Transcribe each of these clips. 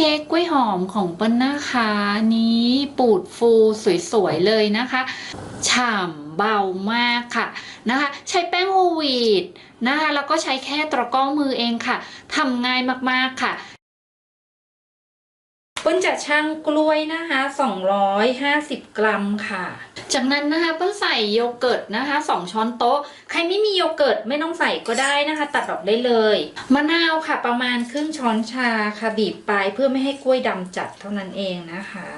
เค้กกล้วยหอมของเปิ้ลนะคะ นี้ปูดฟูสวยๆเลยนะคะฉ่ำเบามากค่ะนะคะ ใช้แป้งโฮวีดนะคะแล้วก็ใช้แค่ตะกร้อมือเองค่ะทำง่ายมากๆค่ะเปิ้ลจะช่างกล้วยนะคะ 250 กรัมค่ะ จากนั้นนะคะเปิ้ลใส่โยเกิร์ตนะคะ 2 ช้อนโต๊ะ รไม่มีโยเกิร์ตไม่ต้องใส่ก็ได้นะคะ ตัดออกได้เลย มะนาวค่ะ ประมาณครึ่งช้อนชาค่ะบีบไปเพื่อไม่ให้กล้วยดำจัดเท่านั้นเองนะคะ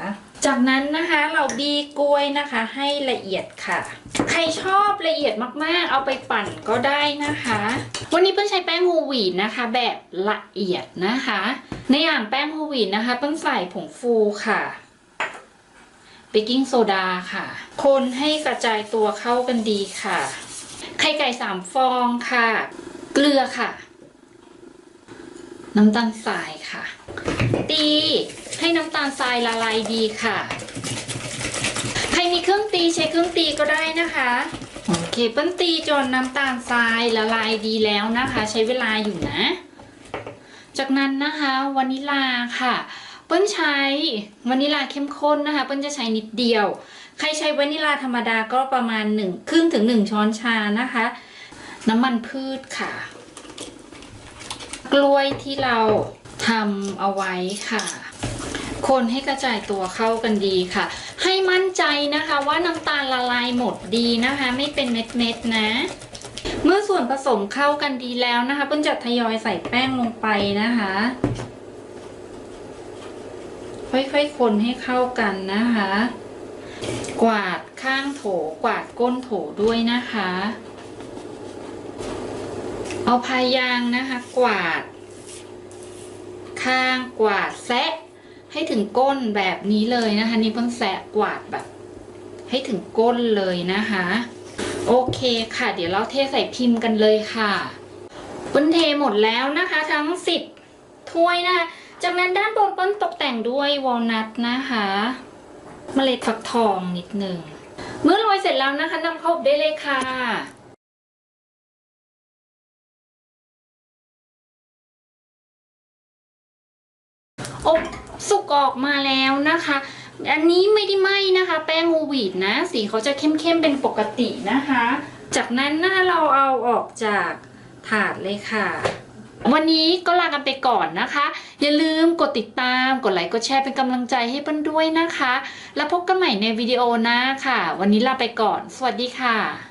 จากนั้นนะคะเราบีกล้วยนะคะ ให้ละเอียดค่ะ ใครชอบละเอียดมากๆ เอาไปปั่นก็ได้นะคะ วันนี้เปิ้ลใช้แป้งโฮลวีตนะคะ แบบละเอียดนะคะ ในอย่างแป้งโฮลวีตนะคะเปิ้ลใส่ผงฟูค่ะเบกกิ้งโซดาค่ะ คนให้กระจายตัวเข้ากันดีค่ะ ไข่ไก่สามฟองค่ะ เกลือค่ะ น้ำตาลทรายค่ะ ตีให้น้ำตาลทรายละลายดีค่ะ ใครมีเครื่องตีใช้เครื่องตีก็ได้นะคะโอเคเปิ้ลตีจนน้ำตาลทรายละลายดีแล้วนะคะ ใช้เวลาอยู่นะ จากนั้นนะคะวานิลาค่ะ เปิ้ลใช้วานิลาเข้มข้นนะคะ เปิ้ลจะใช้นิดเดียว ใครใช้วานิลาธรรมดาก็ประมาณหนึ่งครึ่งถึงหนึ่งช้อนชานะคะ น้ำมันพืชค่ะ กล้วยที่เราทำเอาไว้ค่ะ คนให้กระจายตัวเข้ากันดีค่ะ ให้มั่นใจนะคะว่าน้ำตาลละลายหมดดีนะคะ ไม่เป็นเม็ดๆนะเมื่อส่วนผสมเข้ากันดีแล้วนะคะเปิ้ลจะทยอยใส่แป้งลงไปนะคะ ค่อยๆคนให้เข้ากันนะคะ กวาดข้างโถกวาดก้นโถด้วยนะคะ เอาพายางนะคะ กวาด ข้างกวาดแซะให้ถึงก้นแบบนี้เลยนะคะ นี่เพิ่งแซะกวาดแบบ ให้ถึงก้นเลยนะคะ โอเคค่ะ เดี๋ยวเราเทใส่พิมพ์กันเลยค่ะปิ้ลเทหมดแล้วนะคะ ทั้งสิบถ้วยนะคะ จากนั้นด้านบนเปิ้ลตกแต่งด้วยวอลนัทนะคะเมล็ดฟักทองนิดหนึ่ง เมื่อโรยเสร็จแล้วนะคะนำเข้าอบได้เลยค่ะอบสุกออกมาแล้วนะคะ อันนี้ไม่ได้ไหม้นะคะ แป้งโฮวีตนะ สีเขาจะเข้มๆเป็นปกตินะคะ จากนั้นนะคะเราเอาออกจากถาดเลยค่ะ วันนี้ก็ลากันไปก่อนนะคะ อย่าลืมกดติดตาม กดไลค์ กดแชร์เป็นกำลังใจให้เปิ้ลด้วยนะคะ แล้วพบกันใหม่ในวิดีโอหน้าค่ะ วันนี้ลาไปก่อน สวัสดีค่ะ